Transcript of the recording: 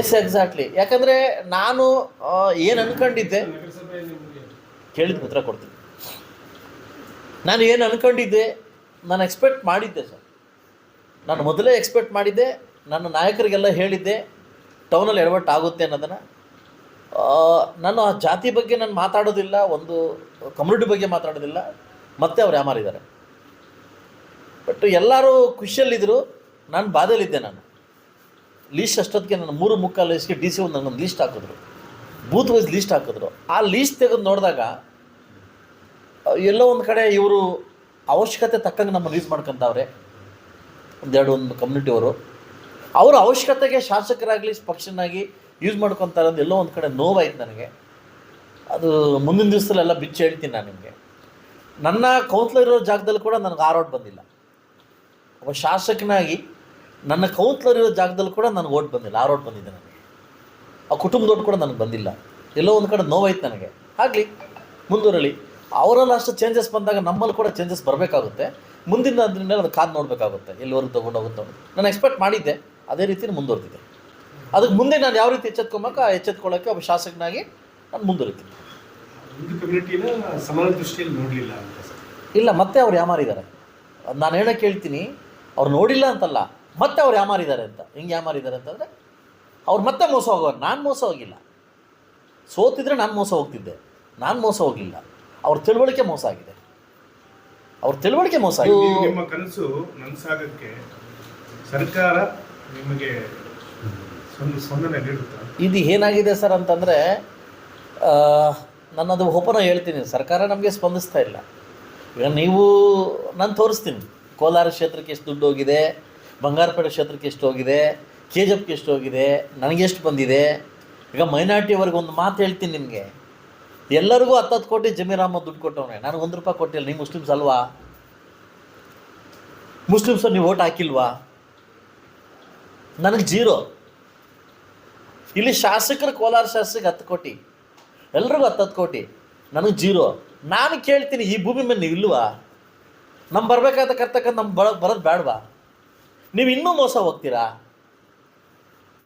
Yes exactly ಯಾಕಂದರೆ ನಾನು ಏನು ಅನ್ಕೊಂಡಿದ್ದೆ? ಕೇಳಿದ ಉತ್ತರ ಕೊಡ್ತೀನಿ. ನಾನು ಏನು ಅನ್ಕೊಂಡಿದ್ದೆ? ನಾನು ಎಕ್ಸ್ಪೆಕ್ಟ್ ಮಾಡಿದ್ದೆ ಸರ್ ನಾನು ಮೊದಲೇ ಎಕ್ಸ್ಪೆಕ್ಟ್ ಮಾಡಿದ್ದೆ ನನ್ನ ನಾಯಕರಿಗೆಲ್ಲ ಹೇಳಿದ್ದೆ ಟೌನಲ್ಲಿ ಎಡವಟ್ಟು ಆಗುತ್ತೆ ಅನ್ನೋದನ್ನು. ನಾನು ಆ ಜಾತಿ ಬಗ್ಗೆ ನಾನು ಮಾತಾಡೋದಿಲ್ಲ ಒಂದು ಕಮ್ಯುನಿಟಿ ಬಗ್ಗೆ ಮಾತಾಡೋದಿಲ್ಲ ಮತ್ತೆ ಅವ್ರು ಯಾಮಾರಿದ್ದಾರೆ. ಬಟ್ ಎಲ್ಲರೂ ಖುಷಿಯಲ್ಲಿದ್ದರು ನಾನು ಬಾಧೆಯಲ್ಲಿದ್ದೆ ನಾನು. ಲೀಸ್ಟ್ ಅಷ್ಟೊತ್ತಿಗೆ ನನ್ನ ಮೂರು ಮುಕ್ಕಾಲು ಲೀಸ್ಟ್ಗೆ ಡಿ ಸಿ ಒಂದು ನನಗೊಂದು ಲೀಸ್ಟ್ ಹಾಕಿದ್ರು. ಬೂತ್ ವೈಸ್ ಲೀಸ್ಟ್ ಹಾಕಿದ್ರು. ಆ ಲೀಸ್ಟ್ ತೆಗೆದು ನೋಡಿದಾಗ ಎಲ್ಲೋ ಒಂದು ಕಡೆ ಇವರು ಅವಶ್ಯಕತೆ ತಕ್ಕಂಗೆ ನಮ್ಮನ್ನು ಯೂಸ್ ಮಾಡ್ಕೊಂತವ್ರೆ. ಒಂದೆರಡು ಒಂದು ಕಮ್ಯುನಿಟಿಯವರು ಅವರ. ಅವಶ್ಯಕತೆಗೆ ಶಾಸಕರಾಗಲಿ, ಪಕ್ಷನಾಗಿ ಯೂಸ್ ಮಾಡ್ಕೊತಾರೆ ಅಂತ ಎಲ್ಲೋ ಒಂದು ಕಡೆ ನೋವಾಯ್ತು ನನಗೆ. ಅದು ಮುಂದಿನ ದಿವಸದಲ್ಲೆಲ್ಲ ಬಿಚ್ಚಿ ಹೇಳ್ತೀನಿ ನಾನು ನಿಮಗೆ. ನನ್ನ ಕೌನ್ಸಿಲರ್ ಇರೋ ಜಾಗದಲ್ಲಿ ಕೂಡ ನನಗೆ ಆರೋಟ್ ಬಂದಿಲ್ಲ. ಒಬ್ಬ ಶಾಸಕನಾಗಿ ನನ್ನ ಕೌನ್ಸ್ಲರ್ ಇರೋ ಜಾಗದಲ್ಲಿ ಕೂಡ ನನಗೆ ಓಟ್ ಬಂದಿಲ್ಲ ಆರು ಓಟ್ ಬಂದಿದ್ದೆ ನನಗೆ. ಆ ಕುಟುಂಬದೋಟ್ ಕೂಡ ನನಗೆ ಬಂದಿಲ್ಲ. ಎಲ್ಲೋ ಒಂದು ಕಡೆ ನೋವಾಯ್ತು ನನಗೆ. ಆಗಲಿ ಮುಂದುವರಲಿ. ಅವರಲ್ಲಿ ಅಷ್ಟು ಚೇಂಜಸ್ ಬಂದಾಗ ನಮ್ಮಲ್ಲಿ ಕೂಡ ಚೇಂಜಸ್ ಬರಬೇಕಾಗುತ್ತೆ. ಮುಂದಿನ ಅದ್ರ ಮೇಲೆ ಅದು ಕಾದು ನೋಡಬೇಕಾಗುತ್ತೆ. ಎಲ್ಲಿವರೆಗೂ ತೊಗೊಂಡೋಗುತ್ತೆ ನಾನು ಎಕ್ಸ್ಪೆಕ್ಟ್ ಮಾಡಿದ್ದೆ. ಅದೇ ರೀತಿ ಮುಂದುವರೆದಿದೆ. ಅದಕ್ಕೆ ಮುಂದೆ ನಾನು ಯಾವ ರೀತಿ ಎಚ್ಚೆತ್ಕೊಬೇಕು ಆ ಎಚ್ಚೆತ್ಕೊಳ್ಳೋಕ್ಕೆ ಒಬ್ಬ ಶಾಸಕನಾಗಿ ನಾನು ಮುಂದುವರಿತೀನಿ. ಸಮಾನ ದೃಷ್ಟಿಯಲ್ಲಿ ನೋಡಲಿಲ್ಲ ಅಂತ ಇಲ್ಲ ಮತ್ತೆ ಅವ್ರು ಯಾಮಾರಿದ್ದಾರೆ? ನಾನು ಹೇಳೋಕೆ ಹೇಳ್ತೀನಿ ಅವ್ರು ನೋಡಿಲ್ಲ ಅಂತಲ್ಲ. ಮತ್ತೆ ಅವ್ರು ಯಾಮಾರಿದ್ದಾರೆ ಅಂತ? ಹೆಂಗೆ ಯಾಮಾರಿದ್ದಾರೆ ಅಂತಂದರೆ ಅವ್ರು ಮತ್ತೆ ಮೋಸ ಹೋಗೋರು ನಾನು ಮೋಸ ಹೋಗಿಲ್ಲ. ಸೋತಿದ್ರೆ ನಾನು ಮೋಸ ಹೋಗ್ತಿದ್ದೆ. ನಾನು ಮೋಸ ಹೋಗಿಲ್ಲ ಅವ್ರ ತಿಳುವಳಿಕೆ ಮೋಸ ಆಗಿದೆ. ಅವ್ರ ತಿಳುವಳಿಕೆ ಮೋಸ ಆಗಿದೆ. ನಿಮ್ಮ ಕನಸು ನನಸಾಗಕ್ಕೆ ಸರ್ಕಾರ ನಿಮಗೆ ಇದು ಏನಾಗಿದೆ ಸರ್ ಅಂತಂದರೆ ನನ್ನದು ಓಪನ್ ಹೇಳ್ತೀನಿ. ಸರ್ಕಾರ ನಮಗೆ ಸ್ಪಂದಿಸ್ತಾ ಇಲ್ಲ. ಈಗ ನೀವು ನಾನು ತೋರಿಸ್ತೀನಿ. ಕೋಲಾರ ಕ್ಷೇತ್ರಕ್ಕೆ ಎಷ್ಟು ದುಡ್ಡು ಹೋಗಿದೆ ಬಂಗಾರಪೇಟೆ ಕ್ಷೇತ್ರಕ್ಕೆ ಎಷ್ಟು ಹೋಗಿದೆ ಕೆ ಜಿ ಎಫ್ಗೆ ಎಷ್ಟು ಹೋಗಿದೆ, ನನಗೆ ಎಷ್ಟು ಬಂದಿದೆ, ಈಗ ಮೈನಾರಿಟಿಯವರೆಗೆ ಒಂದು ಮಾತು ಹೇಳ್ತೀನಿ ನಿಮಗೆ. ಎಲ್ಲರಿಗೂ ಹತ್ತತ್ತು ಕೋಟಿ ಜಮೀರಾಮ ದುಡ್ಡು ಕೊಟ್ಟವನೆ. ನಾನು ಒಂದು ರೂಪಾಯಿ ಕೊಟ್ಟಿಲ್ಲ, ನೀವು ಮುಸ್ಲಿಮ್ಸ್ ಅಲ್ವಾ? ಮುಸ್ಲಿಮ್ಸ್ ನೀವು ಓಟ್ ಹಾಕಿಲ್ವಾ? ನನಗೆ ಜೀರೋ. ಇಲ್ಲಿ ಶಾಸಕರು ಕೋಲಾರ ಶಾಸಕ ಹತ್ತು ಕೋಟಿ. ಎಲ್ರಿಗೂ ಹತ್ತತ್ತು ಕೋಟಿ. ನನಗೆ ಜೀರೋ. ನಾನು ಕೇಳ್ತೀನಿ ಈ ಭೂಮಿ ಮೇಲೆ ನೀವು ಇಲ್ವಾ? ನಮ್ಮ ಬರಬೇಕಾದ ಕರ್ತಕ್ಕಂಥ ನಮ್ಮ ಬರೋ ಬರೋದು ಬೇಡವಾ ನೀವು ಇನ್ನೂ ಮೋಸ ಹೋಗ್ತೀರಾ?